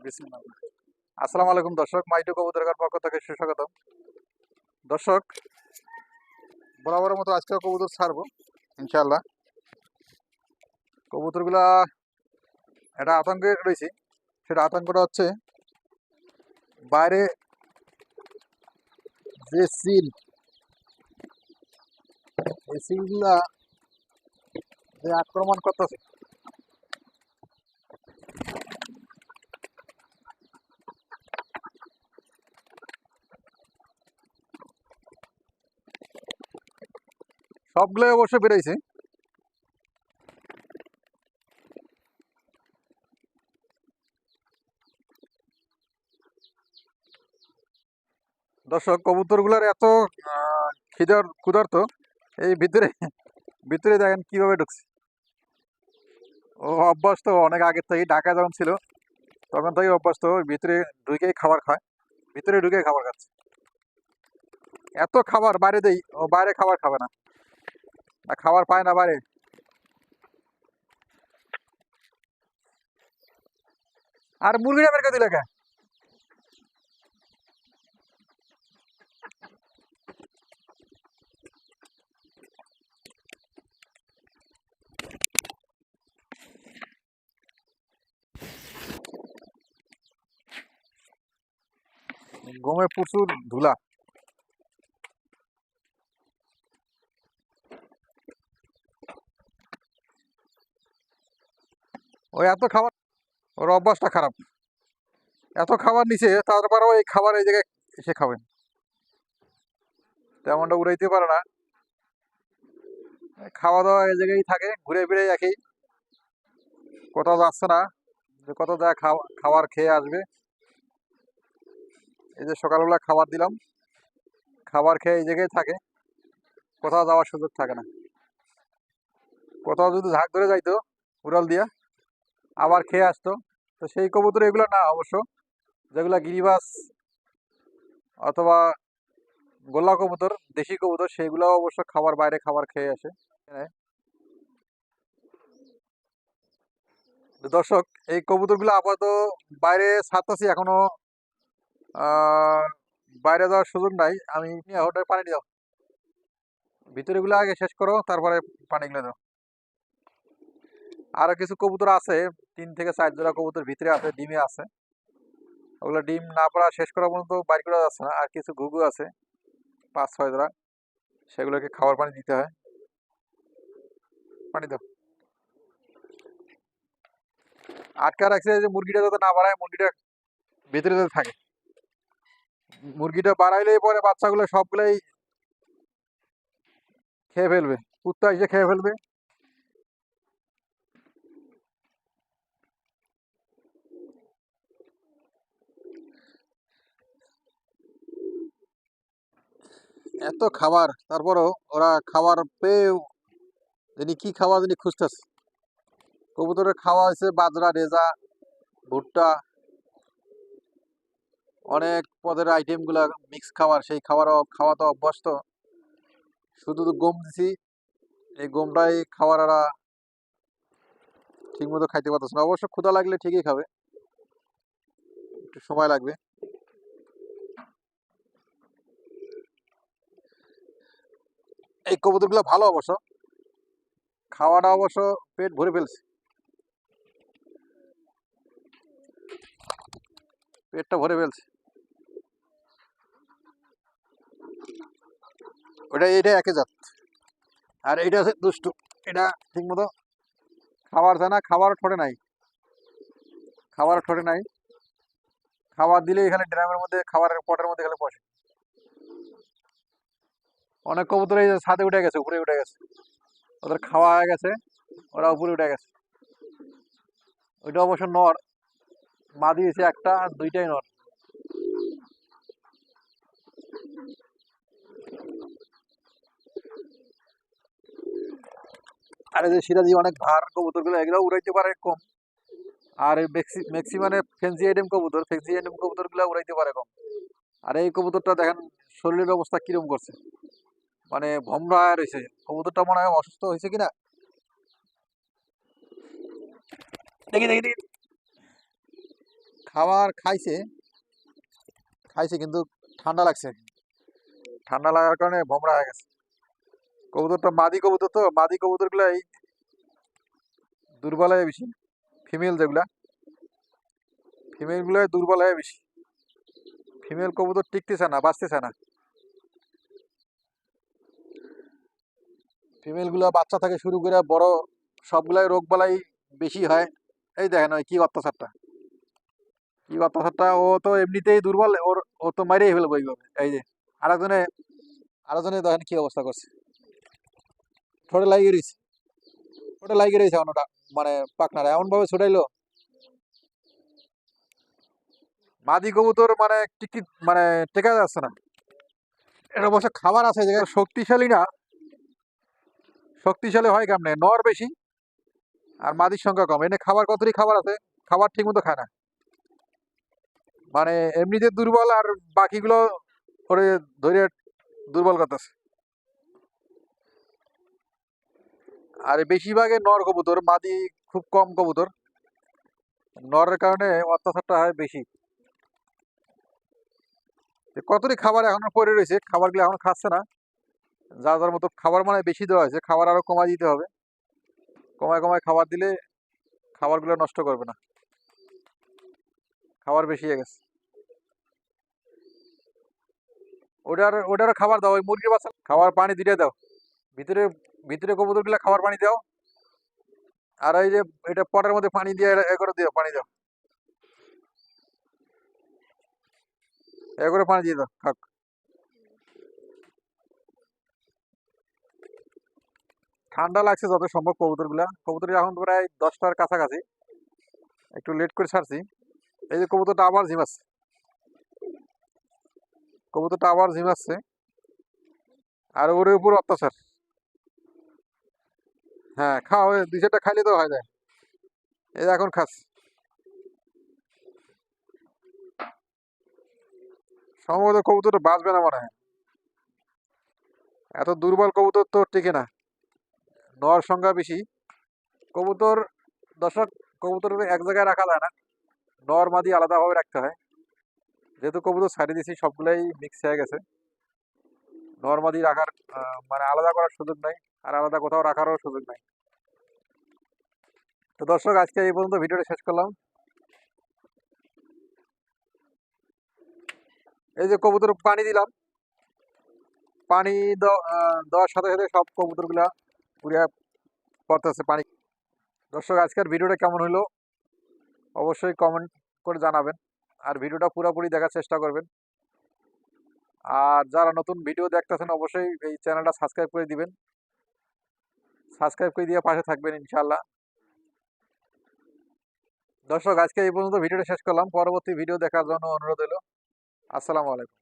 আসসালামু আলাইকুম দর্শক, মাইটু কবুতরকার পক্ষ থেকে সুস্বাগতম। দর্শক, বরাবরের মতো আজকেও কবুতর ছাড়বো ইনশাল্লাহ কবুতরগুলা একটা আতঙ্কে রয়েছে। সেটা আতঙ্কটা হচ্ছে, বাইরে যে সিল, এই সিলগুলা যে আক্রমণ করতেছে সবগুলো অবশ্য বেরোইছে দর্শক, কবুতরগুলোর এত খিদার ক্ষুধার্ত, এই ভিতরে ভিতরে দেখেন কীভাবে ঢুকছে। ও অভ্যাস তো অনেক আগের থেকে ঢাকা যখন ছিল, তখন থেকে অভ্যাস তো ভিতরে ঢুকেই খাবার খায়, ভিতরে ঢুকে খাবার খাচ্ছে। এত খাবার বাইরে দেই, ও বাইরে খাবার খাবে না। না খাবার পায় না বাইরে আর মুরগিটা বের করে দিলে কে? গমে প্রচুর ধুলা। ওই এত খাবার, ওর অভ্যাসটা খারাপ। এত খাবার নিছে, তারপরেও এই খাবার এই জায়গায় এসে খাবেন তেমনটা উড়াইতে পারে না। খাওয়া দাওয়া এই জায়গায় থাকে, ঘুরে ফিরে একই। কোথাও যাচ্ছে না, যে কোথাও খাওয়া খাবার খেয়ে আসবে। এই যে সকালবেলা খাবার দিলাম, খাবার খেয়ে এই জায়গায় থাকে। কোথাও যাওয়ার সুযোগ থাকে না। কোথাও যদি ঝাঁক ধরে যাইতো, উড়াল দিয়া আবার খেয়ে আসতো। তো সেই কবুতর এগুলো না অবশ্য। যেগুলা গিরিবাস অথবা গোল্লা কবুতর, দেশি কবুতর সেগুলো অবশ্য খাবার বাইরে খাবার খেয়ে আসে। দর্শক, এই কবুতরগুলো আপাতত বাইরে ছাড়তেছি এখনও। বাইরে যাওয়ার সুযোগ নাই। আমি হোটেল পানি দাও। ভিতরেগুলো আগে শেষ করো, তারপরে পানিগুলো দাও। আরও কিছু কবুতর আছে, তিন থেকে চার জোড়া কবুতর ভিতরে আছে, ডিমে আছে। ওগুলো ডিম না পড়া শেষ করা পর্যন্ত বাইর করা যাচ্ছে না, আর কিছু ঘুঘু আছে, পাঁচ, ছয় জোড়া। সেগুলোকে খাবার পানি দিতে হয়। পানি দাও। আটকা রাখছে যে মুরগিটা যাতে না বাড়ায়, মুরগিটা ভিতরে যাতে থাকে। মুরগিটা বাড়াইলেই পরে বাচ্চাগুলো সবগুলাই খেয়ে ফেলবে, কুত্তা এসে খেয়ে ফেলবে। এত খাবার, তারপরও ওরা খাবার পেয়েও যিনি কি খাওয়া যিনি খুঁজতেছে? কবুতরের খাওয়া হয়েছে বাজরা, রেজা, ভুট্টা। অনেক পদের আইটেমগুলো মিক্স খাবার, সেই খাবার খাওয়া তো অভ্যস্ত। শুধু তো গম দিছি, এই গমটাই খাবার ওরা ঠিক মতো খাইতে পারতেছে না। অবশ্য ক্ষুধা লাগলে ঠিকই খাবে। একটু সময় লাগবে। এই কবুতরগুলো ভালো অবশ্য। খাওয়াটা অবশ্য পেট ভরে ফেলছে। পেটটা ভরে ফেলছে। ওটা এটা একে জাত। আর এটা আছে দুষ্টু। এটা ঠিক মতো খাবার দেয় না খাবার ঠোঁটে নাই। খাবার ঠোঁটে নাই। খাবার দিলে এখানে ড্রামের মধ্যে খাবারের পটের মধ্যে এখানে বসে। অনেক কবুতর এই ছাদে উঠে গেছে, উপরে উঠে গেছে। ওদের খাওয়া হয়ে গেছে, ওরা উপরে উঠে গেছে। ওইটা অবশ্য নর। মা দিয়েছে একটা আর দুইটাই নর। আর এই যে সিরাজি, অনেক ভার কবুতরগুলো এগুলো উড়াইতে পারে কম। আর ম্যাক্সিমানে ফেন্সি আইটেম কবুতর, ফেন্সি আইটেম কবুতরগুলো উড়াইতে পারে কম। আর এই কবুতরটা দেখেন, শরীরের অবস্থা কিরম করছে। মানে ভমরা রয়েছে। কবুতরটা মনে হয় অসুস্থ হয়েছে কিনা? দেখি দেখি দেখি। খাবার খাইছে। খাইছে কিন্তু ঠান্ডা লাগছে। ঠান্ডা লাগার কারণে ভমরা হয়ে গেছে। কবুতরটা মাদি কবুতর তো, মাদি কবুতরগুলাই দুর্বল হয় বেশি। ফিমেল যেগুলা। ফিমেলগুলো দুর্বল হয়ে বেশি। ফিমেল কবুতর টিকতেছে না, বাঁচতেছে না। ফিমেলগুলো বাচ্চা থেকে শুরু করে বড় সবগুলাই রোগ বালাই বেশি হয়। এই দেখেন ওই কি অত্যাচারটা। কি অত্যাচারটা? ও তো এমনিতেই দুর্বল, ওর, ও তো মারিয়ে ফেলব এই যে, আরেকজনে আরেকজনে দেখেন কি অবস্থা করছে। ঠোঁটে লাগিয়ে রয়েছে। ঠোঁটে লাগিয়ে রয়েছে অন্যটা মানে পাকনারা এমন ভাবে ছুটাইলো। মাদি কবুতর মানে টিকিট মানে টেকা যাচ্ছে না। এটা অবশ্য খাবার আছে যে শক্তিশালী না। শক্তিশালী হয় কেমনে? নর বেশি আর মাদির সংখ্যা কম। এনে খাবার কতটি খাবার আছে? খাবার ঠিক মতো খায় না। মানে এমনিতে দুর্বল আর বাকিগুলো ওরে ধরে দুর্বল করতেছে। আর বেশিরভাগে নর কবুতর, মাদি খুব কম কবুতর। নরের কারণে অত্যাচারটা হয় বেশি। কতটি খাবার এখনও পড়ে রয়েছে, খাবারগুলো এখন খাচ্ছে না। যা যার মতো খাবার মানে বেশি দেওয়া হয়েছে, খাবার আরও কমায় দিতে হবে। কমায় কমায় খাবার দিলে খাবারগুলো নষ্ট করবে না। খাবার বেশি হয়ে গেছে। ওটার ওটারও খাবার দাও, ওই মুরগির বাচ্চা খাবার পানি দিয়ে দাও। ভিতরে ভিতরে কবুতরগুলো খাবার পানি দাও। আর এই যে, এটা পটের মধ্যে পানি দিয়ে এ করে দিও, পানি দাও। এ করে পানি দিয়ে দাও, খাক। ঠান্ডা লাগছে যত সম্ভব কবুতরগুলা। কবুতর এখন প্রায় দশটার কাছাকাছি। একটু লেট করে ছাড়ছি। এই যে কবুতরটা আবার ঝিমাচ্ছে কবুতরটা আবার ঝিমাচ্ছে আর ওর উপর অত্যাচার। হ্যাঁ খাও ওই দুই চারটা খাইলে তো হয়ে যায় এই এখন খাস সম্ভবত কবুতরটা বাঁচবে না মনে হয়। এত দুর্বল কবুতর তো টিকে না। নর সংখ্যা বেশি, কবুতর দর্শক, কবুতর এক জায়গায় রাখা যায় না নর মাদি আলাদাভাবে রাখতে হয়। যেহেতু কবুতর ছাড়িয়ে দিয়েছি, সবগুলাই মিক্স হয়ে গেছে। নর মাদি রাখার মানে আলাদা করার সুযোগ নাই, আর আলাদা কোথাও রাখারও সুযোগ নাই। তো দর্শক, আজকে এই পর্যন্ত ভিডিওটা শেষ করলাম। এই যে কবুতর পানি দিলাম, পানি দেওয়া- দেওয়ার সাথে সাথে সব কবুতরগুলা পুরিয়া পড়তেছে পানি। দর্শক, আজকের ভিডিওটা কেমন হলো? অবশ্যই কমেন্ট করে জানাবেন। আর ভিডিওটা পুরোপুরি দেখার চেষ্টা করবেন। আর যারা নতুন ভিডিও দেখতেছেন, অবশ্যই এই চ্যানেলটা সাবস্ক্রাইব করে দিবেন। সাবস্ক্রাইব করে দিয়ে পাশে থাকবেন ইনশাল্লাহ দর্শক, আজকে এই পর্যন্ত ভিডিওটা শেষ করলাম। পরবর্তী ভিডিও দেখার জন্য অনুরোধ হলো আসসালামু আলাইকুম।